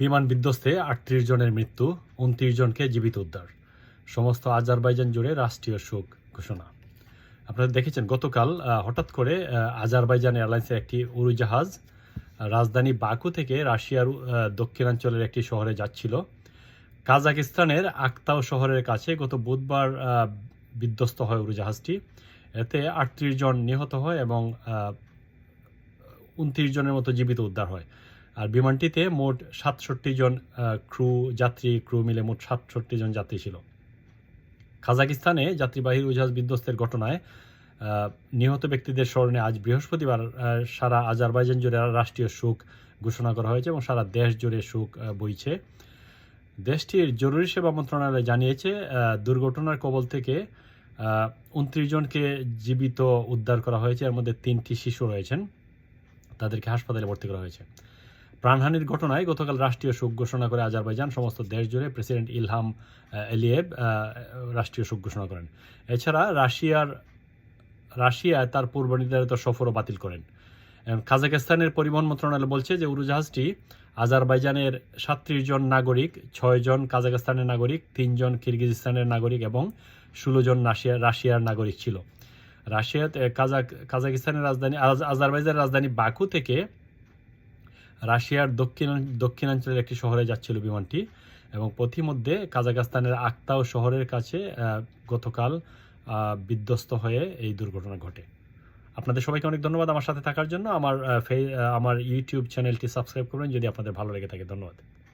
বিমান বিধ্বস্তে আটত্রিশ জনের মৃত্যু, উনত্রিশ জনকে জীবিত উদ্ধার। সমস্ত আজারবাইজান জুড়ে রাষ্ট্রীয় শোক ঘোষণা। আপনারা দেখেছেন, গতকাল হঠাৎ করে আজারবাইজান এয়ারলাইন্সের একটি উড়োজাহাজ রাজধানী বাকু থেকে রাশিয়ার দক্ষিণাঞ্চলের একটি শহরে যাচ্ছিল। কাজাকিস্তানের আক্তাও শহরের কাছে গত বুধবার বিধ্বস্ত হয় উড়োজাহাজটি। এতে আটত্রিশ জন নিহত হয় এবং উনত্রিশ জনের মতো জীবিত উদ্ধার হয়। আর বিমানটিতে মোট সাতষট্টি জন ক্রু যাত্রী ক্রু মিলে মোট সাতষট্টি জন যাত্রী ছিল। কাজাকিস্তানে যাত্রীবাহী উজাহাজ বিধ্বস্তের ঘটনায় নিহত ব্যক্তিদের স্মরণে আজ বৃহস্পতিবার সারা আজারবাইজান জুড়ে রাষ্ট্রীয় শোক ঘোষণা করা হয়েছে এবং সারা দেশ জুড়ে শোক বইছে। দেশটির জরুরি সেবা মন্ত্রণালয় জানিয়েছে দুর্ঘটনার কবল থেকে উনত্রিশ জনকে জীবিত উদ্ধার করা হয়েছে। এর মধ্যে তিনটি শিশু রয়েছেন। তাদেরকে হাসপাতালে ভর্তি করা হয়েছে। প্রাণহানির ঘটনায় গতকাল রাষ্ট্রীয় শোক ঘোষণা করে আজারবাইজান, সমস্ত দেশ জুড়ে প্রেসিডেন্ট ইলহাম এলিয়েব রাষ্ট্রীয় শোক ঘোষণা করেন। এছাড়া রাশিয়ার রাশিয়ায় তার পূর্ব নির্ধারিত সফরও বাতিল করেন। কাজাকিস্তানের পরিবহন মন্ত্রণালয় বলছে যে উড়োজাহাজটি আজারবাইজানের সাতত্রিশ জন নাগরিক, ছয় জন কাজাকিস্তানের নাগরিক তিনজন কিরগিজস্তানের নাগরিক এবং ষোলো জন রাশিয়া, রাশিয়ার নাগরিক ছিল। রাশিয়াতে কাজাক কাজাকিস্তানের রাজধানী, আজ- আজারবাইজানের রাজধানী বাকু থেকে রাশিয়ার দক্ষিণ, দক্ষিণাঞ্চলের একটি শহরে যাচ্ছিল বিমানটি এবং পথিমধ্যে কাজাকিস্তানের আক্তাও শহরের কাছে গতকাল বিধ্বস্ত হয়ে এই দুর্ঘটনা ঘটে। আপনাদের সবাইকে অনেক ধন্যবাদ আমার সাথে থাকার জন্য। আমার আমার ইউটিউব চ্যানেলটি সাবস্ক্রাইব করবেন যদি আপনাদের ভালো লেগে থাকে। ধন্যবাদ।